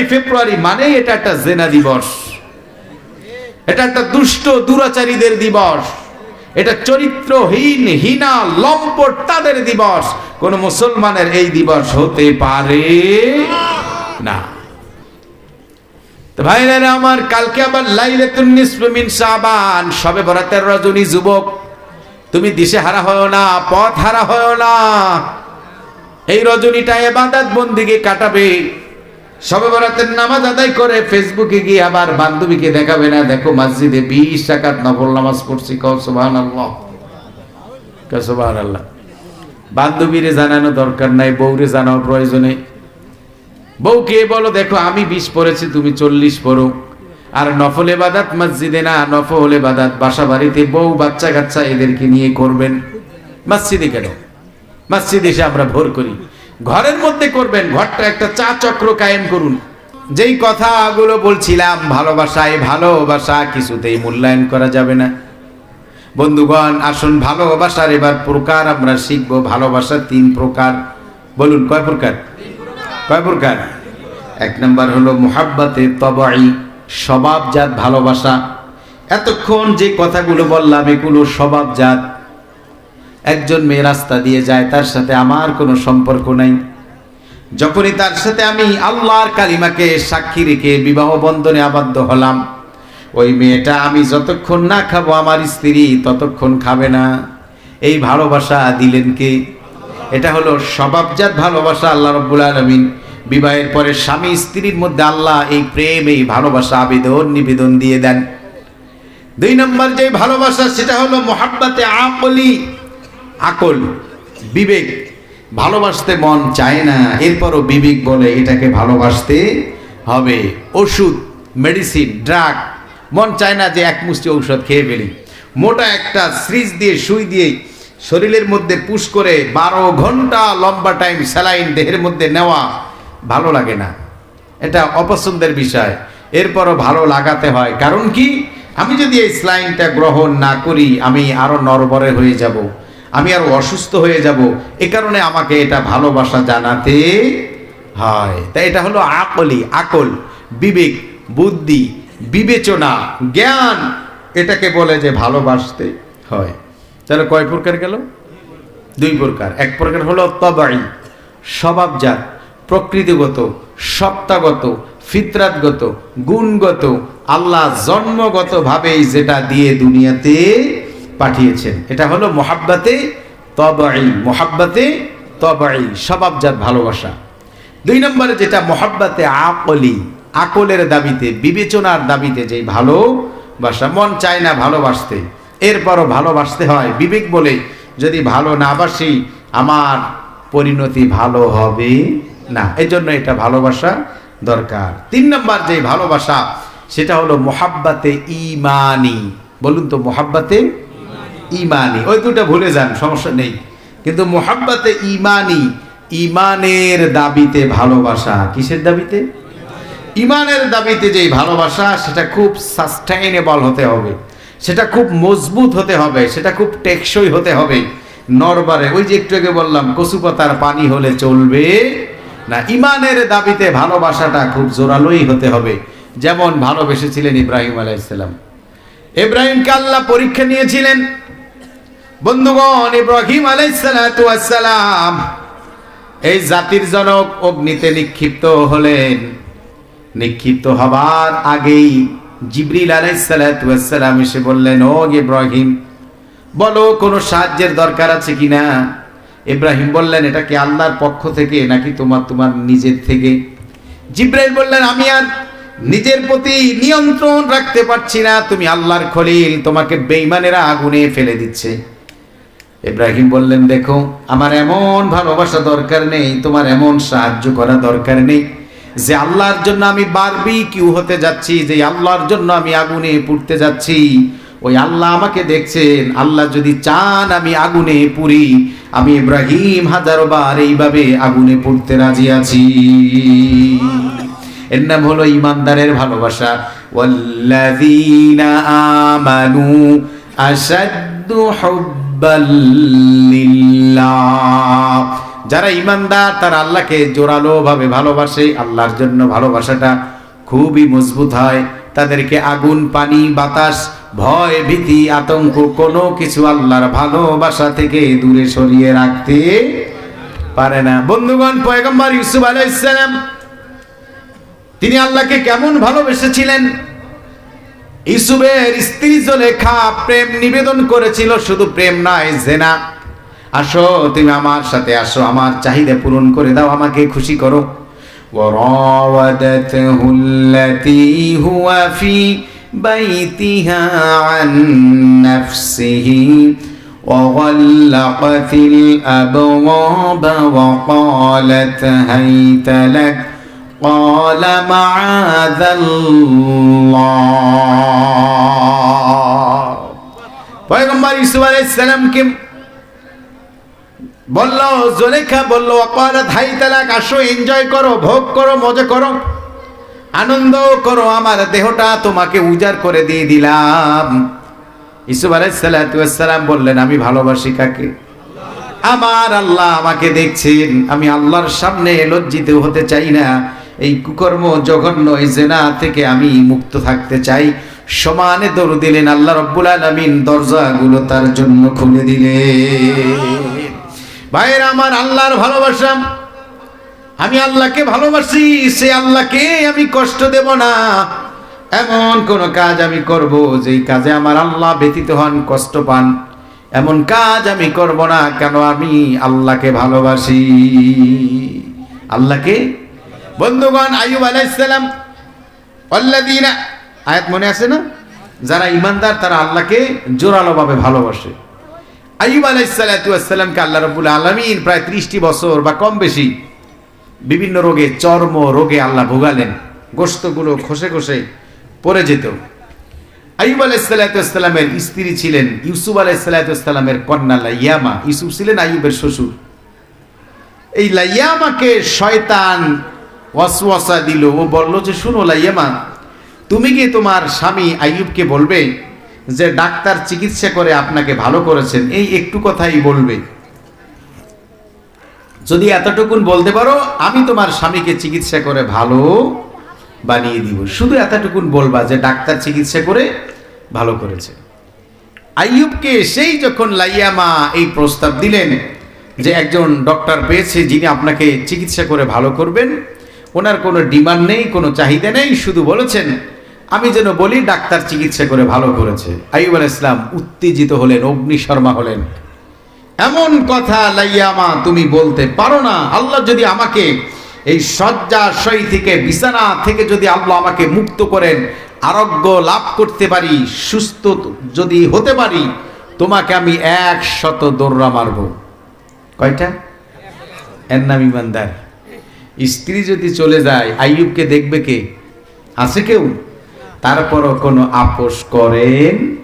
চোদ্দই ফেব্রুয়ারি মানেই এটা একটা জেনা দিবস। এটা একটা দুষ্ট দুরাচারীদের দিবস। এটা চরিত্রহীন, হিনা, লম্পট তাদের দিবস। কোন মুসলমানের এই দিবস হতে পারে না। ভাইরা আমার, কালকে আবার লাইলাতুন নিসফ মিন সবে বরাতের রজনী যুবক। তুমি দিশে হারা হয় না পথ হারা হয় না। এই রজনীটা এবাদত বন্দিকে কাটাবে। সবে বরাতের নামাজ আদায় করে ফেসবুকে গিয়ে আবার বান্ধবীকে দেখাবে না, দেখো মসজিদে বিশ টাকার নফল নামাজ পড়ছি, কও সুবহান আল্লাহ সুবহান আল্লাহ বান্ধবীরে জানানো দরকার নাই, বউরে জানাও প্রয়োজনে। বউকে বলো, দেখো আমি বিশ পড়েছি, তুমি চল্লিশ পড়ো। আর নফল এবাদাত মসজিদে না, নফল এবাদাত বাসা বাড়িতে বউ বাচ্চা কাচ্চা এদেরকে নিয়ে করবেন। মসজিদে কেন? মসজিদে এসে আমরা ভোর করি। ঘরের মধ্যে করবেন, ঘরটা একটা চা চক্র কায়েম করুন। যেই কথাগুলো বলছিলাম, ভালোবাসায় ভালোবাসা কিছুতেই মূল্যায়ন করা যাবে না। বন্ধুগণ, আসুন ভালোবাসার এবার প্রকার, আমরা শিখব ভালোবাসা তিন প্রকার। বলুন, কয় প্রকার? কয় প্রকার? এক নম্বর হলো মোহাব্বতে তবাই স্বভাবজাত ভালোবাসা। এতক্ষণ যে কথাগুলো বললাম, এগুলো স্বভাবজাত। একজন মেয়ে রাস্তা দিয়ে যায়, তার সাথে আমার কোনো সম্পর্ক নাই। যখনই তার সাথে আমি আল্লাহর কালিমাকে সাক্ষী রেখে বিবাহ বন্ধনে আবদ্ধ হলাম, ওই মেয়েটা আমি যতক্ষণ না খাব আমার স্ত্রী ততক্ষণ খাবে না। এই ভালোবাসা দিলেন কে? এটা হলো স্বভাবজাত ভালোবাসা আল্লাহ রব্বুল আলমিন। বিবাহের পরে স্বামী স্ত্রীর মধ্যে আল্লাহ এই প্রেম, এই ভালোবাসা, আবেদন, নিবেদন দিয়ে দেন। দুই নম্বর যে ভালোবাসা, সেটা হলো মোহাব্বাতে আকলি আকল, বিবেক। ভালোবাসতে মন চায় না, এরপরও বিবেক বলে এটাকে ভালোবাসতে হবে। ওষুধ মেডিসিন ড্রাগ মন চায় না যে এক মুষ্টি ঔষধ খেয়ে ফেলি। মোটা একটা সিরিজ দিয়ে, সুই দিয়ে শরীরের মধ্যে পুশ করে বারো ঘণ্টা লম্বা টাইম স্যালাইন দেহের মধ্যে নেওয়া ভালো লাগে না। এটা অপছন্দের বিষয়। এরপরও ভালো লাগাতে হয়। কারণ কি? আমি যদি এই স্লাইনটা গ্রহণ না করি, আমি আরও নরবরে হয়ে যাব। আমি আরও অসুস্থ হয়ে যাব। এ কারণে আমাকে এটা ভালোবাসা জানাতে হয়। তাই এটা হলো আকলি, আকল, বিবেক, বুদ্ধি, বিবেচনা, জ্ঞান এটাকে বলে যে ভালোবাসতে হয়। তাহলে কয় প্রকার গেল? দুই প্রকার। এক প্রকার হলো তবাই স্বভাবজাত, প্রকৃতিগত, সত্তাগত, ফিতরাতগত, গুণগত, আল্লাহ জন্মগতভাবেই যেটা দিয়ে দুনিয়াতে পাঠিয়েছেন। এটা হলো মোহাব্বাতে তবাই মোহাব্বাতে তবাই স্বভাবজাত ভালোবাসা। দুই নম্বরে যেটা মোহাব্বাতে আকলি, আকলের দাবিতে, বিবেচনার দাবিতে যে ভালোবাসা, মন চায় না ভালোবাসতে। এরপরও ভালোবাসতে হয়, বিবেক বলে, যদি ভালো না বাসি, আমার পরিণতি ভালো হবে না। এজন্য এটা ভালোবাসা দরকার। তিন নম্বর যে ভালোবাসা, সেটা হলো মোহাব্বাতে ইমানি বলুন তো মোহাব্বাতে ইমানি। ওই দুটা ভুলে যান, সমস্যা নেই। কিন্তু মোহাব্বাতে ইমানি, ইমানের দাবিতে ভালোবাসা। কিসের দাবিতে? ইমানের দাবিতে যে ভালোবাসা, সেটা খুব সাস্টেইনেবল হতে হবে। সেটা খুব মজবুত হতে হবে। সেটা খুব টেকসই হতে হবে। নরবারে, ওই যে একটু আগে বললাম, কচু পাতার পানি হলে চলবে না? ইমানের দাবিতে ভালোবাসাটা খুব জোরালোই হতে হবে। যেমন ভালোবেসেছিলেন ইব্রাহিম আলাইসাল্লাম ইব্রাহিমকে আল্লাহ পরীক্ষা নিয়েছিলেন। বন্ধুগণ, ইব্রাহিম আলাইসালাম এই জাতির জনক অগ্নিতে নিক্ষিপ্ত হলেন। নিক্ষিপ্ত হবার আগেই জিবরিল আলাইসালাম এসে বললেন, ও ইব্রাহিম, বলো কোনো সাহায্যের দরকার আছে কিনা ইব্রাহিম বললেন, এটা কি আল্লাহর পক্ষ থেকে নাকি তোমার তোমার নিজের থেকে? জিব্রাইল বললেন, আমি আর নিজের প্রতি নিয়ন্ত্রণ রাখতে পারছি না। তুমি আল্লাহর খলিল, তোমাকে বেইমানেরা আগুনে ফেলে দিচ্ছে। ইব্রাহিম বললেন, দেখো, আমার এমন ভালোবাসা দরকার নেই, তোমার এমন সাহায্য করা দরকার নেই যে আল্লাহর জন্য আমি বারবি কিউ হতে যাচ্ছি, যে আল্লাহর জন্য আমি আগুনে পুড়তে যাচ্ছি। ওই আল্লাহ আমাকে দেখছেন, আল্লাহ যদি চান আমি আগুনে পুরি, আমি ইব্রাহিম হাজারো বার এইভাবে আগুনে পুড়তে রাজি আছি। এর নাম হলো ইমানদারের ভালোবাসা। ওয়াল্লাযীনা আমানু আশাদ্দু লিল্লাহ যারা ইমানদার, তারা আল্লাহকে জোরালো ভাবে ভালোবাসে, আল্লাহর জন্য ভালোবাসাটা খুবই মজবুত হয়। তাদেরকে আগুন, পানি, বাতাস, ভয়, ভীতি, আতঙ্ক, কোনো কিছু আল্লাহর ভালোবাসা থেকে দূরে সরিয়ে রাখতে পারে না। বন্ধুগণ, পয়গম্বর ইউসুফ আলাইসালাম তিনি আল্লাহকে কেমন ভালোবেসেছিলেন? ইউসুফের স্ত্রী জলেখা প্রেম নিবেদন করেছিল শুধু প্রেম নয় জেনা আসো তুমি আমার সাথে আসো আমার চাহিদা পূরণ করে দাও আমাকে খুশি করো وراودته التي هو في بيتها عن نفسه وغلقت الأبواب وقالت هيت لك قال معاذ الله পয়গম্বর ইউসুফ আলাইহিস সালামকে বলল জলেখা বলল অকালাত হাই তালাক আসো এনজয় করো ভোগ করো মজা করো আনন্দ করো আমার দেহটা তোমাকে উজাড় করে দিয়ে দিলাম ইসুফ আলাইসালাম বললেন আমি ভালোবাসি কাকে আমার আল্লাহ আমাকে দেখছেন আমি আল্লাহর সামনে লজ্জিত হতে চাই না এই কুকর্ম জঘন্য, এই জেনা থেকে আমি মুক্ত থাকতে চাই। সমানে দৌড় দিলেন আল্লাহ রব্বুল আলমিন, দরজাগুলো তার জন্য খুলে দিলে ভাইয়ের, আমার আল্লাহর ভালোবাসা, আমি আল্লাহকে ভালোবাসি, সে আল্লাহকে আমি কষ্ট দেব না। এমন কোন কাজ আমি করব, যেই কাজে আমার আল্লাহ ব্যতীত হন, কষ্ট পান। এমন কাজ আমি করব না, কেন আমি আল্লাহকে ভালোবাসি? আল্লাহকে বন্ধুগণ আয়ুব আলাইসালাম অল্লাদিনা আয়াত মনে আছে না? যারা ইমানদার তারা আল্লাহকে জোরালোভাবে ভালোবাসে। আইব আলাইসালামকে আল্লাহ রবুল আলমিন প্রায় ত্রিশটি বছর বা কম বেশি বিভিন্ন রোগে, চর্ম রোগে আল্লাহ ভোগালেন। গোস্তগুলো খসে খসে পড়ে যেত। আইব আলাইসালামের স্ত্রী ছিলেন ইউসুফ আলাইসালামের কন্যা লাইয়ামা। ইউসুফ ছিলেন আইবের শ্বশুর। এই লাইয়ামাকে শয়তান ওয়াসওয়াসা দিল ও বলল যে, শুনো লাইয়ামা তুমি কি তোমার স্বামী আইয়ুবকে বলবে যে, ডাক্তার চিকিৎসা করে আপনাকে ভালো করেছেন? এই একটু কথাই বলবে। যদি এতটুকুন বলতে পারো, আমি তোমার স্বামীকে চিকিৎসা করে ভালো বানিয়ে দিব। শুধু এতটুকুন বলবা যে, ডাক্তার চিকিৎসা করে ভালো করেছে। আইয়ুবকে সেই যখন লাইয়ামা এই প্রস্তাব দিলেন যে, একজন ডক্টর পেয়েছে যিনি আপনাকে চিকিৎসা করে ভালো করবেন ওনার কোনো ডিমান্ড নেই, কোনো চাহিদা নেই, শুধু বলেছেন, আমি যেন বলি, ডাক্তার চিকিৎসা করে ভালো করেছে। আইব আল ইসলাম উত্তেজিত হলেন অগ্নি শর্মা হলেন। এমন কথা লাইয়ামা, তুমি বলতে পারো না। আল্লাহ যদি আমাকে এই শয্যা শৈ থেকে, বিছানা থেকে যদি আল্লাহ আমাকে মুক্ত করেন, আরোগ্য লাভ করতে পারি, সুস্থ যদি হতে পারি, তোমাকে আমি এক শত দৌড়া মারব। কয়টা? এর নাম ইমানদার। স্ত্রী যদি চলে যায়, আইয়ুবকে দেখবে কে? আছে কেউ? তারপরও কোনো আপোষ করেন?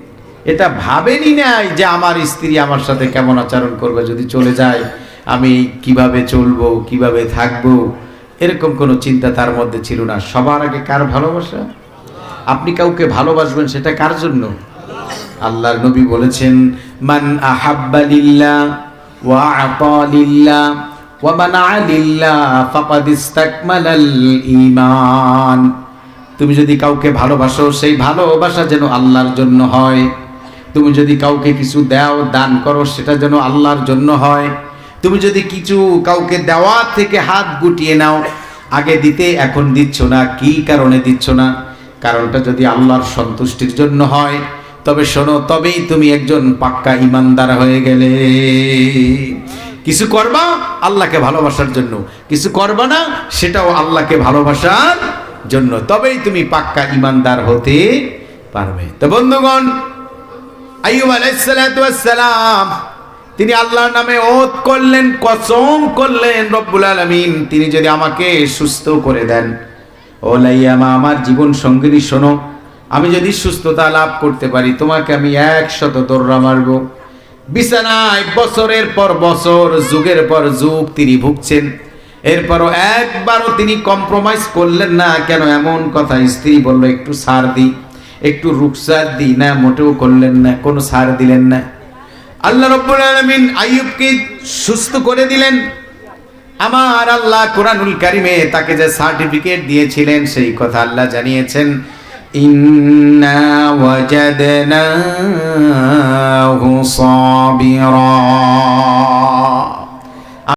এটা ভাবেনি নাই যে আমার স্ত্রী আমার সাথে কেমন আচরণ করবে যদি চলে যায়, আমি কীভাবে চলবো, কীভাবে থাকব? এরকম কোনো চিন্তা তার মধ্যে ছিল না। সবার আগে কার ভালোবাসা? আপনি কাউকে ভালোবাসবেন সেটা কার জন্য? আল্লাহর নবী বলেছেন, মান আহাব্বালিল্লাহ ওয়া আতালিল্লাহ ওয়া মানাআলিল্লাহ ফাকাদ ঈমান। তুমি যদি কাউকে ভালোবাসো, সেই ভালোবাসা যেন আল্লাহর জন্য হয়। তুমি যদি কাউকে কিছু দাও, দান করো, সেটা যেন আল্লাহর জন্য হয়। তুমি যদি কিছু কাউকে দেওয়া থেকে হাত গুটিয়ে নাও, আগে দিতে, এখন দিচ্ছ না। কি কারণে দিচ্ছ না? কারণটা যদি আল্লাহর সন্তুষ্টির জন্য হয়, তবে শোনো, তবেই তুমি একজন পাক্কা ইমানদার হয়ে গেলে। কিছু করবা আল্লাহকে ভালোবাসার জন্য। কিছু করবা না, সেটাও আল্লাহকে ভালোবাসার জন্য। তবেই তুমি পাক্কা ইমানদার হতে পারবে। তো বন্ধুগণ আলাইসালাম তিনি আল্লাহর নামে ওত করলেন, কসম করলেন, রব্বুল আলমিন। তিনি যদি আমাকে সুস্থ করে দেন, ও লাইয়ামা আমার জীবন সঙ্গিনী, শোনো, আমি যদি সুস্থতা লাভ করতে পারি, তোমাকে আমি একশত দৌড়া মারব। বিছানায় বছরের পর বছর, যুগের পর যুগ তিনি ভুগছেন। এরপরও একবারও তিনি কম্প্রোমাইজ করলেন না। কেন এমন কথা? স্ত্রী বলল, একটু সার দিই, একটু রুকসার দিই না, মোটেও করলেন না, কোনো সার দিলেন না। আল্লাহ রব্বুল আলমিন আইয়ুবকে সুস্থ করে দিলেন। আমার আল্লাহ কোরআনুল কারিমে তাকে যে সার্টিফিকেট দিয়েছিলেন, সেই কথা আল্লাহ জানিয়েছেন। إنا وجدناه صابرا